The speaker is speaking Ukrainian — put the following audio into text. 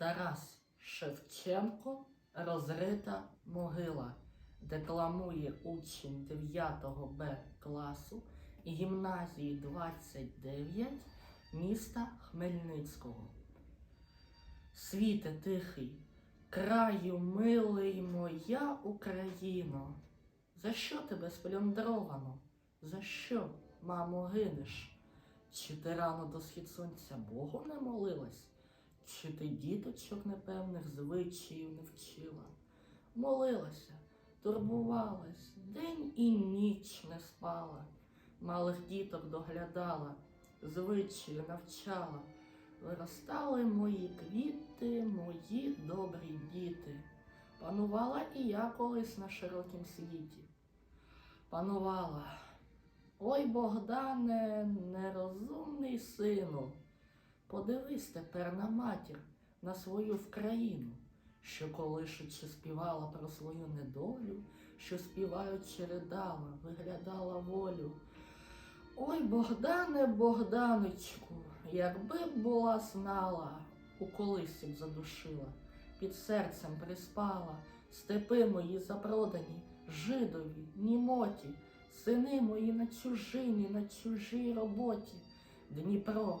Тарас Шевченко розрита могила. Декламує учень 9 Б класу гімназії 29 міста Хмельницького. Світе тихий, краю милий моя Україно. За що тебе сплюндровано? За що, мамо, гинеш? Чи ти рано до схід сонця Богу не молилась? Чи ти діточок непевних звичаїв не вчила? Молилася, турбувалась, день і ніч не спала, малих діток доглядала, звичаю навчала. Виростали мої квіти, мої добрі діти. Панувала і я колись на широкім світі. Панувала. Ой, Богдане, нерозумний сину, подивись тепер на матір, на свою вкраїну, що колишучи співала про свою недолю, що співаючи ридала, виглядала волю. Ой, Богдане, Богданочку, якби б була знала, у колисі б задушила, під серцем приспала, степи мої запродані, жидові, німоті, сини мої на чужині, на чужій роботі. Дніпро,